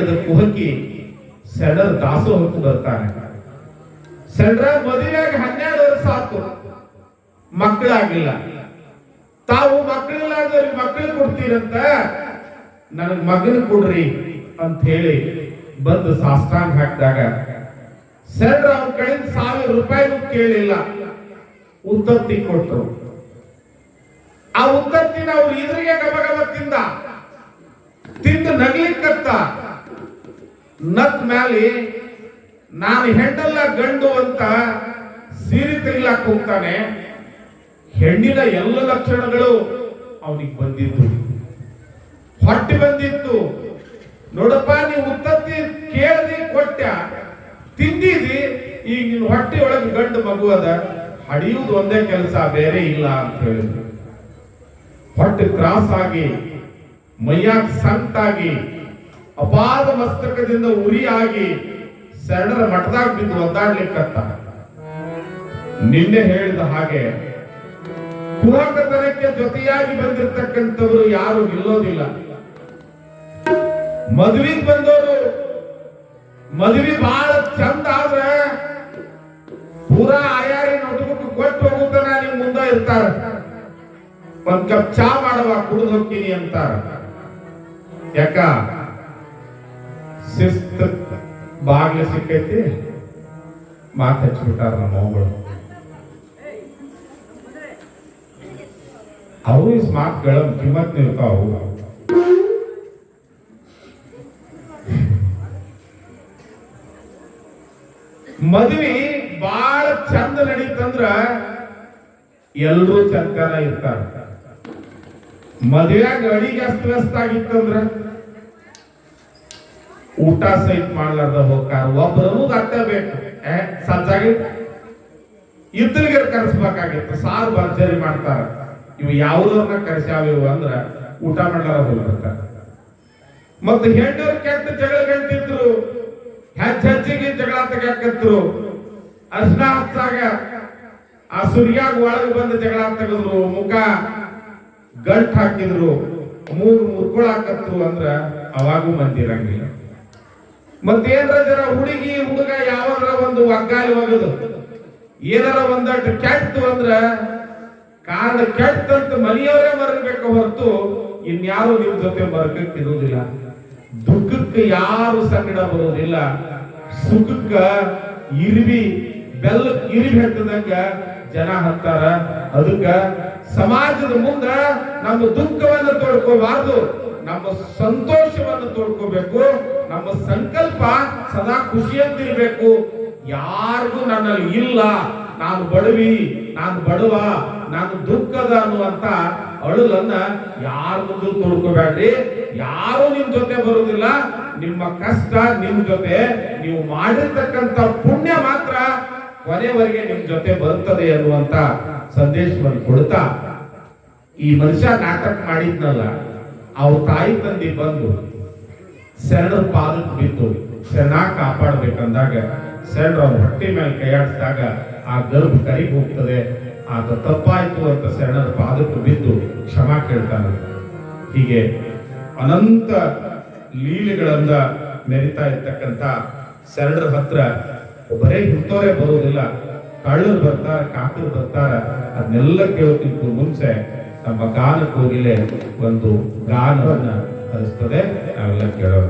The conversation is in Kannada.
ಕುಹಕಿ ಸೆಡರ್ ದಾಸೋಹಕ್ಕೆ ಬರ್ತಾನೆ. ಸೆಡ್ರ ಮದುವೆಯಾಗಿ ಹನ್ನೆರಡು ವರ್ಷ ಆತು. ಮಕ್ಕಳಾಗಿಲ್ಲ. ತಾವು ಮಕ್ಕಳಿಲ್ಲಾದವ್ರಿಗೆ ಮಕ್ಕಳು ಕೊಡ್ತೀರಂತ ನನಗ್ ಮಗನ ಕೊಡ್ರಿ ಅಂತ ಹೇಳಿ ಬಂದು ಸಾಷ್ಟಾಂಗ ಹಾಕಿದಾಗ ಸೆಡ್ರ ಅವ್ರ ಕಡೆಯಿಂದ ಸಾವಿರ ರೂಪಾಯಿನೂ ಕೇಳಿಲ್ಲ. ಉತ್ತತ್ತಿ ಕೊಟ್ರು. ಆ ಉತ್ತತ್ತಿನ ಅವ್ರು ಇದ್ರಿಗೆ ಗಬಗಬ ಗಬ ತಿಂದ. ತಿಂದು ನಗ್ಲಿಕ್ಕತ್ತ. ನತ್ ಮ್ಯಾಲಿ ನಾನು ಹೆಣ್ಣಲ್ಲ ಗಂಡು ಅಂತ ಸೀರೆ ತೆಗಿಲಾಕ ಹೋಗ್ತಾನೆ. ಹೆಣ್ಣಿನ ಎಲ್ಲ ಲಕ್ಷಣಗಳು ಅವನಿಗೆ ಬಂದಿದ್ದು. ಹೊಟ್ಟೆ ಬಂದಿತ್ತು. ನೋಡಪ್ಪ, ನೀವು ಉತ್ತತ್ತಿ ಕೇಳ್ದಿ ಕೊಟ್ಟ, ತಿಂದಿದಿ, ಈಗ ನಿನ್ನ ಹೊಟ್ಟೆ ಒಳಗೆ ಗಂಡು ಮಗು ಅದ, ಹಡಿಯುವುದು ಒಂದೇ ಕೆಲಸ, ಬೇರೆ ಇಲ್ಲ ಅಂತ ಹೇಳಿದ್ರು. ಹೊಟ್ಟೆ ತ್ರಾಸಾಗಿ, ಮೈಯಾಗ ಸಂತಾಗಿ ಅಪಾದ ಮಸ್ತಕದಿಂದ ಉರಿಯಾಗಿ ಶರಣರ ಮಠದಾಗ ಬಿದ್ದು ಒದ್ದಾಡ್ಲಿಕ್ಕತ್ತ. ನಿನ್ನೆ ಹೇಳಿದ ಹಾಗೆ ಕುರಾಟತನಕ್ಕೆ ಜೊತೆಯಾಗಿ ಬಂದಿರತಕ್ಕಂಥವರು ಯಾರು ಇಲ್ಲೋದಿಲ್ಲ ಮದುವೆಗೆ ಬಂದವರು ಮದುವೆ ಬಹಳ ಚಂದ ಆದ್ರೆ ಪೂರಾ ಆಯಾರಿ ನೋಟ್ಬುಕ್ ಕೊಟ್ಟು ಹೋಗುತ್ತಾನ ನಿಮ್ ಮುಂದೆ ಇರ್ತಾರ. ಒಂದ್ ಕಪ್ ಚಾ ಮಾಡುವ ಕುಡಿದು ಹೋಗ್ತೀನಿ ಅಂತಾರ. ಯಾಕ? ಶಿಸ್ತ ಬಾಗ್ಲ ಸಿಕ್ಕೈತಿ? ಮಾತು ಹಚ್ಬಿಟ್ಟಾರ ನಮ್ಮ ಅವುಗಳು. ಅವು ಇಸ್ ಮಾತುಗಳ ಕಿಮ್ಮತ್ ನಿಲ್ತಾವು ಮದ್ವಿ ಬಾಳ ಚಂದ ನಡೀತಂದ್ರ ಎಲ್ರೂ ಚಂದನ ಇರ್ತಾರ. ಮದುವೆಯಾಗ ಅಡಿಗೆ ಅಸ್ತವ್ಯಸ್ತ ಆಗಿತ್ತಂದ್ರ ಊಟ ಸಹಿತ ಮಾಡ್ಲಾರ್ದ ಹೋಗ್ತಾರ ಒಬ್ಬರು ಬೇಕು ಸಜ್ಜಾಗಿ ಇದ್ದಲಿಗೆ ಕರೆಸ್ಬೇಕಾಗಿತ್ತು. ಸಾರು ಭರ್ಜರಿ ಮಾಡ್ತಾರ. ಇವು ಯಾವುದನ್ನ ಕರೆಸ್ಯಾವ ಅಂದ್ರ ಊಟ ಮಾಡ್ಲಾರ ಹೋಗ್ಬಿಡ್ತಾರ ಮತ್ತೆ ಹೆಂಡರ್ ಕೆಟ್ಟ ಜಗಳ ಗಂಟಿದ್ರು. ಹೆಚ್ಚ ಜಗಳ ತೆಗಾಕತ್ರು ಅರ್ಶನ ಹಚ್ಚಾಗ ಆ ಸುರಿಯಾಗ ಒಳಗೆ ಬಂದು ಜಗಳ ತೆಗೆದ್ರು. ಮುಖ ಗಂಟ್ ಹಾಕಿದ್ರು. ಮೂರು ಮುರ್ಕೊಳಾಕತ್ರು ಅಂದ್ರ ಅವಾಗೂ ಮಂದಿ ಇರಂಗಿಲ್ಲ ಮತ್ತೇನ್ರ ಜರ ಹುಡುಗಿ, ಹುಡುಗ ಯಾವಾಗ್ರ ಒಂದು ಒಗ್ಗಾಲಿ ಒಗದು. ಏನಾರ ಒಂದಷ್ಟು ಕೆಟ್ಟು ಅಂದ್ರ ಕಾರಣ ಕೆಟ್ಟಂತ ಮನೆಯವರೇ ಮರಗಬೇಕು ಹೊರತು ಇನ್ಯಾರು ನಿಮ್ ಜೊತೆ ಮರಕಕ್ಕೆ ಇರುವುದಿಲ್ಲ ದುಃಖಕ್ಕೆ ಯಾರು ಸಂಗಡ ಬರೋದಿಲ್ಲ ಸುಖಕ್ಕ ಇರ್ವಿ, ಬೆಲ್ಲ ಇರಿವಿ ಹತ್ತದಂಗ ಜನ ಹತ್ತಾರ. ಅದಕ್ಕ ಸಮಾಜದ ಮುಂದ ನಮ್ಮ ದುಃಖವನ್ನು ತೋಡ್ಕೋಬಾರ್ದು ನಮ್ಮ ಸಂತೋಷವನ್ನು ತೋಡ್ಕೋಬೇಕು, ನಮ್ಮ ಸಂಕಲ್ಪ ಸದಾ ಖುಷಿಯಂತಿರ್ಬೇಕು. ಯಾರಿಗೂ ನನ್ನಲ್ಲಿ ಇಲ್ಲ, ನಾನು ಬಡವಿ, ನಾನು ಬಡವ, ನಾನು ದುಃಖದ ಅನ್ನುವಂತ ಅಳುಲನ್ನ ಯಾರ ಮುಂದೆ ತೋಡ್ಕೋಬೇಡ್ರಿ. ಯಾರು ನಿಮ್ ಜೊತೆ ಬರುವುದಿಲ್ಲ ನಿಮ್ಮ ಕಷ್ಟ ನಿಮ್ ಜೊತೆ. ನೀವು ಮಾಡಿರ್ತಕ್ಕಂಥ ಪುಣ್ಯ ಮಾತ್ರ ಕೊನೆವರೆಗೆ ನಿಮ್ ಜೊತೆ ಬರುತ್ತದೆ ಅನ್ನುವಂತ ಸಂದೇಶವನ್ನು ಕೊಡ್ತಾ ಈ ಮನುಷ್ಯ ನಾಟಕ ಮಾಡಿದ್ನಲ್ಲ. ಅವ್ರ ತಾಯಿ ತಂದೆ ಬಂದು ಶರಣರ ಪಾದಕ್ಕೆ ಬಿದ್ದು ಶರಣ ಕಾಪಾಡಬೇಕಂದಾಗ ಶರಣರ ಅವ್ರ ಹೊಟ್ಟೆ ಮೇಲೆ ಕೈಯಾಡಿಸಿದಾಗ ಆ ಗರ್ಭ ಕರಿಗೆ ಹೋಗ್ತದೆ. ಆತ ತಪ್ಪಾಯಿತು ಅಂತ ಶರಣರ ಪಾದಕ್ಕೆ ಬಿದ್ದು ಕ್ಷಮಾ ಕೇಳ್ತಾನೆ. ಹೀಗೆ ಅನಂತ ಲೀಲೆಗಳಿಂದ ಮೆರಿತಾ ಇರ್ತಕ್ಕಂಥ ಶರಣರ ಹತ್ರ ಬರೇ ಇಂಥವರೇ ಬರೋದಿಲ್ಲ. ಕಳ್ಳರು ಬರ್ತಾರ ಕಾಕರು ಬರ್ತಾರ, ಅದನ್ನೆಲ್ಲ ಕೇಳೋಕ್ಕಿಂತ ಮುಂಚೆ ನಮ್ಮ ಗಾನ ಕೋಗಿಲೆ ಒಂದು ಗಾನವನ್ನು ಹರಿಸ್ತದೆ ನಾವೆಲ್ಲ ಕೇಳೋಣ.